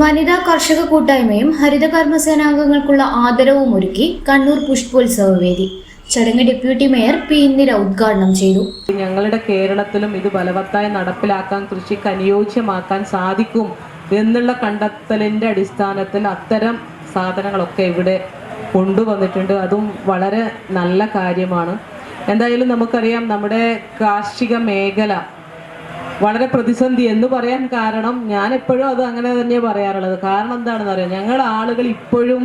വനിതാ കർഷക കൂട്ടായ്മയും ഹരിത കർമ്മസേനാംഗങ്ങൾക്കുള്ള ആദരവും ഒരുക്കി കണ്ണൂർ പുഷ്പോത്സവ വേദി. ചടങ്ങ് ഡെപ്യൂട്ടി മേയർ പി ഇന്ദിര ഉദ്ഘാടനം ചെയ്തു. ഞങ്ങളുടെ കേരളത്തിലും ഇത് ബലവത്തായി നടപ്പിലാക്കാൻ കൃഷിക്ക് അനുയോജ്യമാക്കാൻ സാധിക്കും എന്നുള്ള കണ്ടെത്തലിന്റെ അടിസ്ഥാനത്തിൽ അത്തരം സാധനങ്ങളൊക്കെ ഇവിടെ കൊണ്ടുവന്നിട്ടുണ്ട്. അതും വളരെ നല്ല കാര്യമാണ്. എന്തായാലും നമുക്കറിയാം നമ്മുടെ കാർഷിക മേഖല വളരെ പ്രതിസന്ധി എന്ന് പറയാൻ കാരണം ഞാൻ എപ്പോഴും അത് അങ്ങനെ തന്നെയാണ് പറയാറുള്ളത്. കാരണം എന്താണെന്ന് അറിയാം? ഞങ്ങൾ ആളുകൾ ഇപ്പോഴും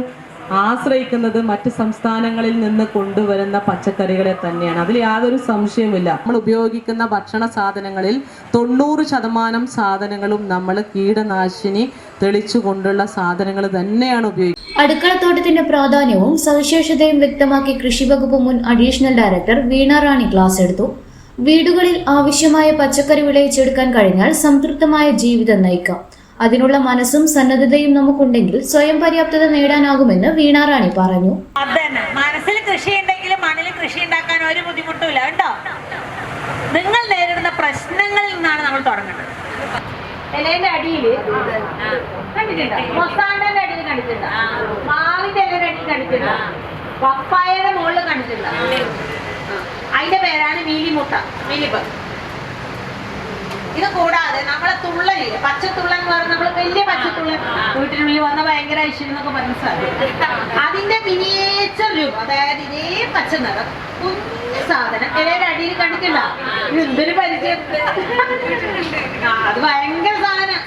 ആശ്രയിക്കുന്നത് മറ്റ് സംസ്ഥാനങ്ങളിൽ നിന്ന് കൊണ്ടുവരുന്ന പച്ചക്കറികളെ തന്നെയാണ്. അതിൽ യാതൊരു സംശയവുമില്ല. നമ്മൾ ഉപയോഗിക്കുന്ന ഭക്ഷണ സാധനങ്ങളിൽ തൊണ്ണൂറ് ശതമാനം സാധനങ്ങളും നമ്മൾ കീടനാശിനി തെളിച്ചു കൊണ്ടുള്ള സാധനങ്ങൾ തന്നെയാണ് ഉപയോഗിക്കുന്നത് അടുക്കളത്തോട്ടത്തിന്റെ പ്രാധാന്യവും സവിശേഷതയും വ്യക്തമാക്കി കൃഷി വകുപ്പ് മുൻ additional director Veena Rani class എടുത്തു. വീടുകളിൽ ആവശ്യമായ പച്ചക്കറി വിളയിച്ചെടുക്കാൻ കഴിഞ്ഞാൽ സംതൃപ്തമായ ജീവിതം നയിക്കാം. അതിനുള്ള മനസ്സും സന്നദ്ധതയും നമുക്കുണ്ടെങ്കിൽ സ്വയം പര്യാപ്തത നേടാനാകുമെന്ന് വീണാറാണി പറഞ്ഞു. മനസ്സിൽ കൃഷി ഉണ്ടെങ്കിൽ മണ്ണിൽ കൃഷി ഉണ്ടാക്കാൻ ഒരു ബുദ്ധിമുട്ടില്ല കേട്ടോ നിങ്ങൾ നേരിടുന്ന പ്രശ്നങ്ങളിൽ നിന്നാണ് നമ്മൾ തുടങ്ങുന്നത്. അടിയിൽ കണ്ടിട്ടുണ്ടോ? മൊസാണ്ടന്റെ അടിയിൽ കണ്ടിട്ടുണ്ടോ? മാവിന്റെ ഇലയുടെ അടിയിൽ കണ്ടിട്ടുണ്ടോ? പപ്പായയുടെ മുകളിൽ കണ്ടിട്ടുണ്ടോ? അതിന്റെ പേരാണ് മീലിമുട്ട മീലിപ്പ് ഇത് കൂടാതെ നമ്മളെ തുള്ളലില്ലേ പച്ചത്തുള്ളൻ എന്ന് പറഞ്ഞാൽ നമ്മൾ വലിയ പച്ചത്തുള്ളൻ. വീട്ടിനുള്ളിൽ വന്ന ഭയങ്കര ഐശ്വര്യം എന്നൊക്കെ പറഞ്ഞ സാധനം. അതിന്റെ മിനിയേച്ചർ രൂപം അതായത് ഇതേ പച്ച നിറം കുഞ്ഞു സാധനം. ഇവയുടെ അടിയിൽ കണ്ടിട്ടില്ല? എന്തൊരു പരിചയം? അത് ഭയങ്കര സാധനം.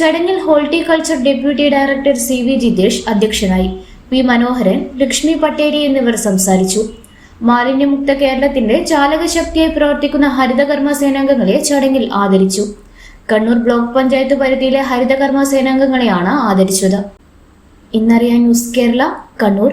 ചടങ്ങിൽ horticulture deputy director C V Jithesh അധ്യക്ഷനായി. പി മനോഹരൻ ലക്ഷ്മി പട്ടേരി എന്നിവർ സംസാരിച്ചു. മാലിന്യമുക്ത കേരളത്തിന്റെ ചാലകശക്തിയായി പ്രവർത്തിക്കുന്ന ഹരിതകർമ്മ സേനാംഗങ്ങളെ ചടങ്ങിൽ ആദരിച്ചു. കണ്ണൂർ ബ്ലോക്ക് പഞ്ചായത്ത് പരിധിയിലെ ഹരിതകർമ്മ സേനാംഗങ്ങളെയാണ് ആദരിച്ചത്. ഇന്നറിയാൻ news Kerala Kannur.